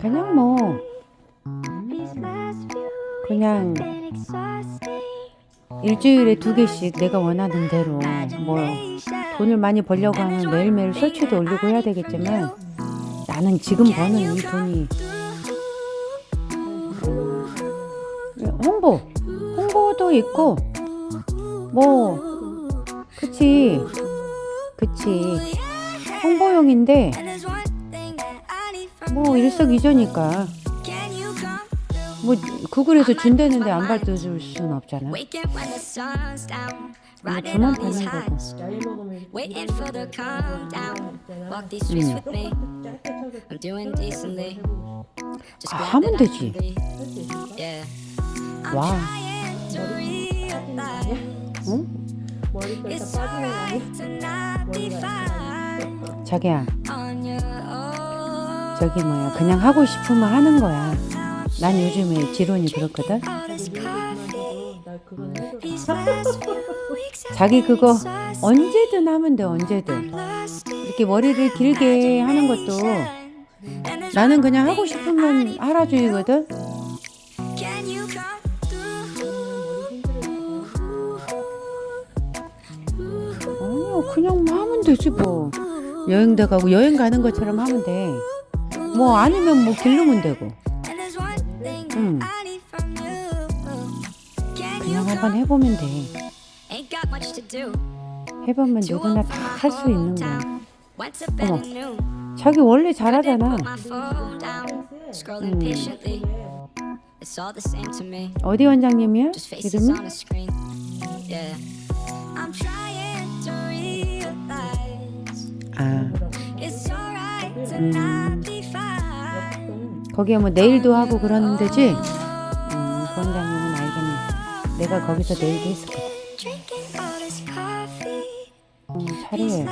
그냥 뭐 그냥 일주일에 두 개씩 내가 원하는 대로 뭐 돈을 많이 벌려고 하면 매일매일 설치도 올리고 해야 되겠지만 나는 지금 버는 이 돈이 홍보 홍보도 있고 뭐 그치 그치. 홍보용인데 뭐 일석이조니까 뭐 구글에서 준다는데 안 받아줄 순 없잖아 뭐 주만 받는 거고. Just 아, 하면 되지. 와 응? 자기야. 저기 뭐야 그냥 하고 싶으면 하는 거야. 난 요즘에 지론이 그렇거든. 자기 그거. 언제든 하면 돼 언제든. 이렇게 머리를 길게 하는 것도 나는 그냥 하고 싶으면 아니요 그냥 뭐 하면 되지 뭐. 여행 도 가고 여행 가는 것처럼 하면 돼 뭐 아니면 뭐 길르면 되고 응 그냥? 한번 해보면 돼. 해보면 누구나 다 할 수 있는 거야 bed 어머. 자기 원래 잘하잖아 me. 어디 원장님이야 이름이 on a 거기에 뭐 내일도 하고 그러는 데지? 음, 그 원장님은 알겠네. 내가 거기서 내일도. 어, These 잘해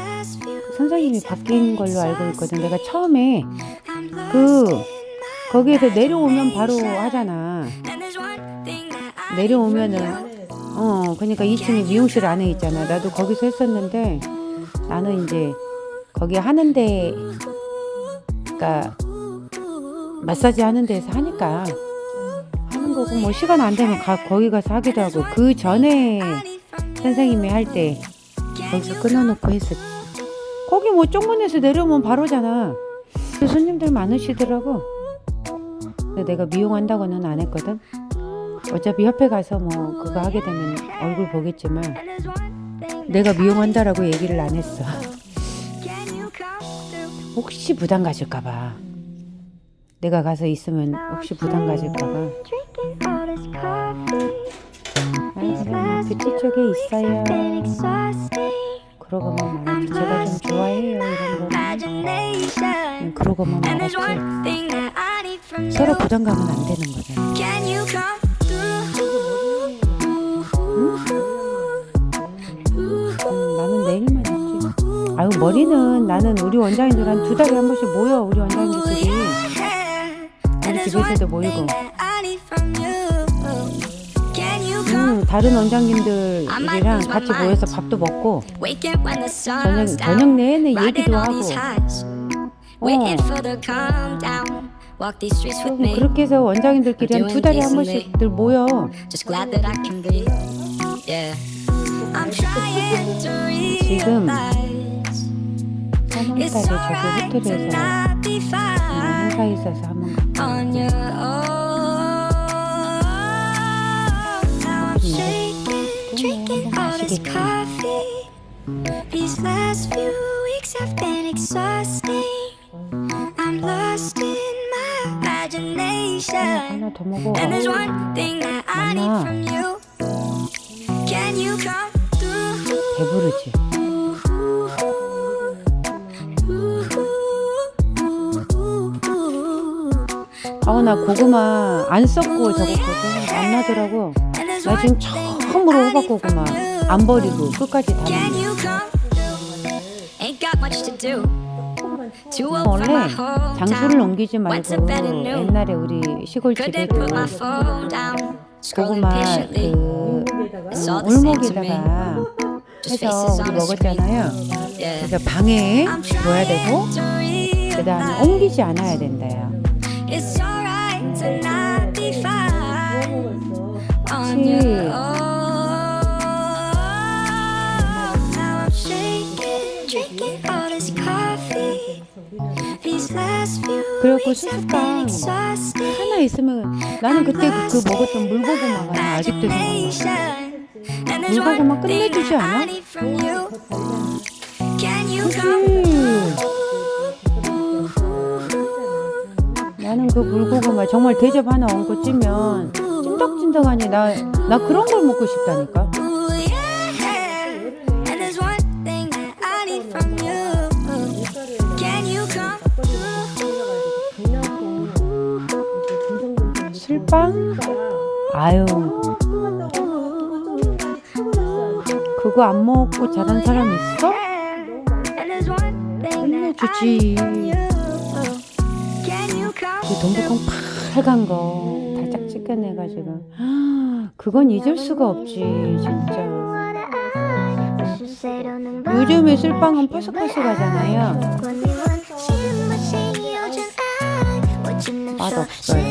선생님이 바뀐 걸로 알고 있거든. 내가 처음에 그 거기에서 내려오면 바로 하잖아. 내려오면은 어 그러니까 2층에 미용실 안에 있잖아. 나도 거기서 했었는데 나는 이제 거기 하는 데 그러니까 마사지 하는 데서 하니까 하는 거고 뭐 시간 안 되면 가, 거기 가서 하기도 하고 그 전에 선생님이 할 때 거기서 끊어놓고 했었지 거기 뭐 쪽문에서 내려오면 바로잖아. 그 손님들 많으시더라고. 내가 미용한다고는 안 했거든. 어차피 협회 가서 뭐 그거 하게 되면 얼굴 보겠지만 내가 미용한다라고 얘기를 안 했어? 혹시 부담 가질까봐 내가 가서 있으면 혹시 부담 가질까봐. 아 그냥 뷰티 쪽에 있어요. 그러고만 말하지 제가 좀 좋아해요 이런 거. 그냥 그러고만 from you. 서로 부담 가면 안 되는 거잖아? 음, 아유 머리는 나는 우리 원장님들 한 두 달에 한 번씩 모여 우리 원장님들이 집에서도 모이고? 음, 다른 원장님들이랑 같이 모여서 밥도 먹고 저녁 저녁. 내내 얘기도 하고 me. 그렇게 해서 원장님들끼리 한 두 달에 한 번씩들 모여 지금 realize 3월달에 it's 저기 호텔에서 not be 음, fine 행사 있어서 한번 갔다 on your own. Now I'm shaking, drinking all this coffee. These last few weeks have been exhausting. I'm lost in my imagination. 하나 더 먹어 And there's one thing that I need Mama. from you. Can you come through? 배부르지 아우 나 고구마 안 썩고 적었거든 안 나더라고 나 지금 처음으로 호박 고구마. 안 버리고 끝까지 다 먹는 원래. 장소를 옮기지 말고. 옛날에 우리 시골집에도 고구마. 그. 울목에다가 해서 우리. 먹었잖아요. 그래서 방에 둬야 되고 그 다음에 옮기지 않아야 된다요. Been 수수깡. 하나 있으면 나는 그때 그, 그 먹었던 물고구마가 나 아직도 생각나. 물고구마 thing 끝내주지 않아? I 나는 그 물고구마 정말 대접 하나 얹고 찌면 찐덕찐덕하니 나, 나 그런 걸 먹고 싶다니까. 술빵? 아유, 그거 안 먹고 자란 사람 있어? And there's one thing that I 주지. 그 동북콩 빨간 거 달짝 찢겨내가지고. 그건 잊을 수가 없지 진짜. 요즘에 술빵은 퍼석퍼석하잖아요. 맛없어요.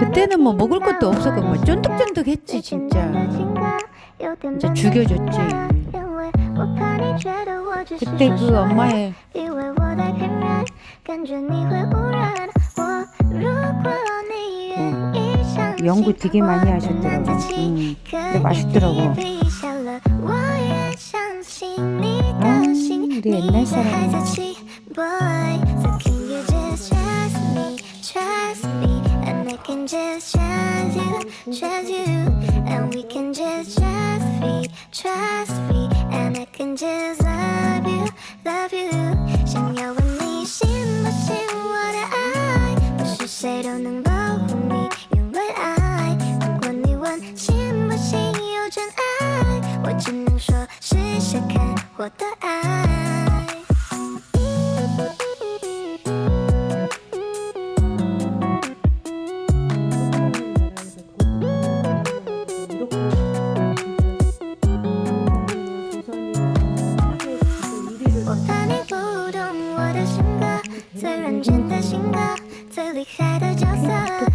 그때는 뭐 먹을 것도 없었고 뭐 쫀득쫀득했지 진짜. 진짜 죽여줬지. 그때 그 엄마의 因为我太天然，感觉你会污染我。如果你愿意相信 연구 되게 많이 我的 하셨더라고 难自己 음. 可 근데 以 맛있더라고 比下了，我也相信你 아, 的心， 우리 你 옛날 的孩 사람이야 子气，boy。So can you just trust me, trust me, and I can just trust you, trust you, and we can just trust me, trust me, 不信有真爱，我只能说试试看我的爱。我怕你不懂我的性格，最认真的性格，最厉害的角色。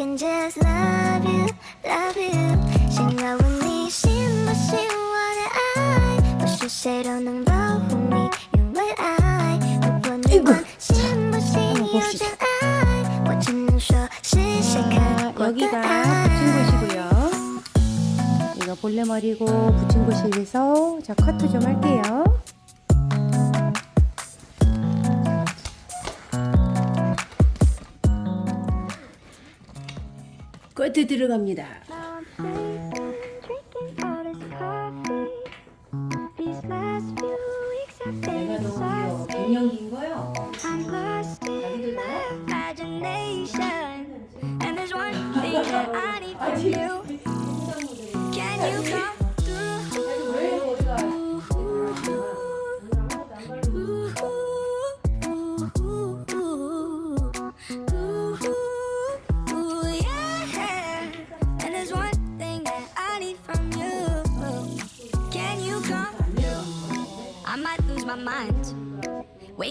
can just love you, love you. She know with me, she what she wanna I. But she say don't involve with me, you and I. But when you want, she what she 봅시다. using I. watching you show, she shake her. 여기가 붙인 곳이고요. 이거 본래 머리고 붙인 곳이라서 자 커트 좀 할게요. 들어갑니다.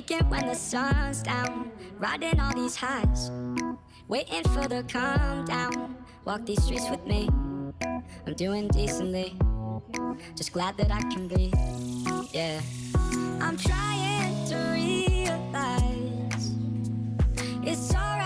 When the sun's down, riding all these highs, waiting for the calm down. Walk these streets with me. I'm doing decently, just glad that I can breathe. Yeah, I'm trying to realize it's alright.